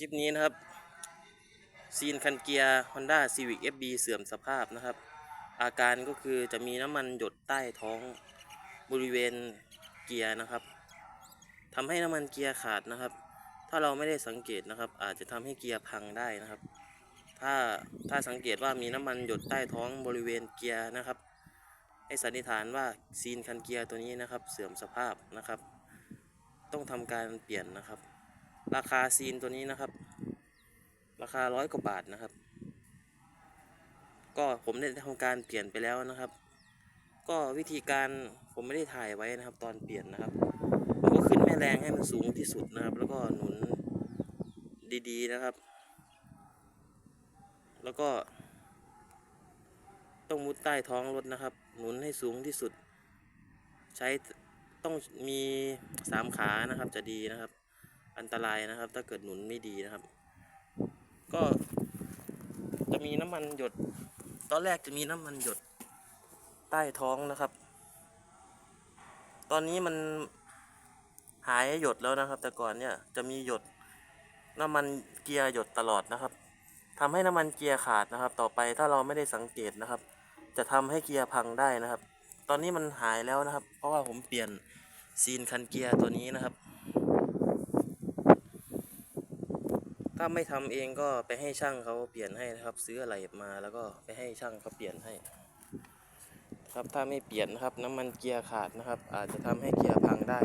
คลิปนี้นะครับ ซีนคันเกียร์ Honda Civic FB เสื่อมสภาพนะครับ อาการก็คือจะมีน้ำมันหยดใต้ท้องบริเวณเกียร์นะครับทำให้น้ำมันเกียร์ขาดนะครับ ถ้าเราไม่ได้สังเกตนะครับ อาจจะทำให้เกียร์พังได้นะครับ ถ้าถ้าสังเกตว่ามีน้ำมันหยดใต้ท้องบริเวณเกียร์นะครับให้สันนิษฐานว่าซีนคันเกียร์ตัวนี้นะครับ เสื่อมสภาพนะครับ ต้องทำการเปลี่ยนนะครับ ราคาซีนตัวนี้นะครับ ราคาร้อยกว่าบาทนะครับ ก็ผมได้ทำการเปลี่ยนไปแล้วนะครับ ก็วิธีการผมไม่ได้ถ่ายไว้นะครับ ตอนเปลี่ยนนะครับผมก็ขึ้นแม่แรงให้มันสูงที่สุดนะครับ แล้วก็หนุนดีๆนะครับ แล้วก็ต้องมุดใต้ท้องรถนะครับ หนุนให้สูงที่สุด ใช้ต้องมีสามขานะครับจะดีนะครับ อันตรายนะครับ ถ้าเกิดหนุนไม่ดีนะครับ ก็จะมีน้ำมันหยด ตอนแรกจะมีน้ำมันหยดใต้ท้องนะครับ ตอนนี้มันหายหยดแล้วนะครับ แต่ก่อนเนี่ยจะมีหยดน้ำมันเกียร์หยดตลอดนะครับทำให้น้ำมันเกียร์ขาดนะครับ ต่อไปถ้าเราไม่ได้สังเกตนะครับ จะทำให้เกียร์พังได้นะครับ ตอนนี้มันหายแล้วนะครับ เพราะว่าผมเปลี่ยนซีนคันเกียร์ตัวนี้นะครับาไม่ทำเองก็ไปให้ช่างเขาเปลี่ยนให้นะครับ ซื้ออะไรมาแล้วก็ไปให้ช่างเขาเปลี่ยนให้ ครับถ้าไม่เปลี่ยนนะครับ น้ำมันเกียร์ขาดนะครับ อาจจะทำให้เกียร์พังได้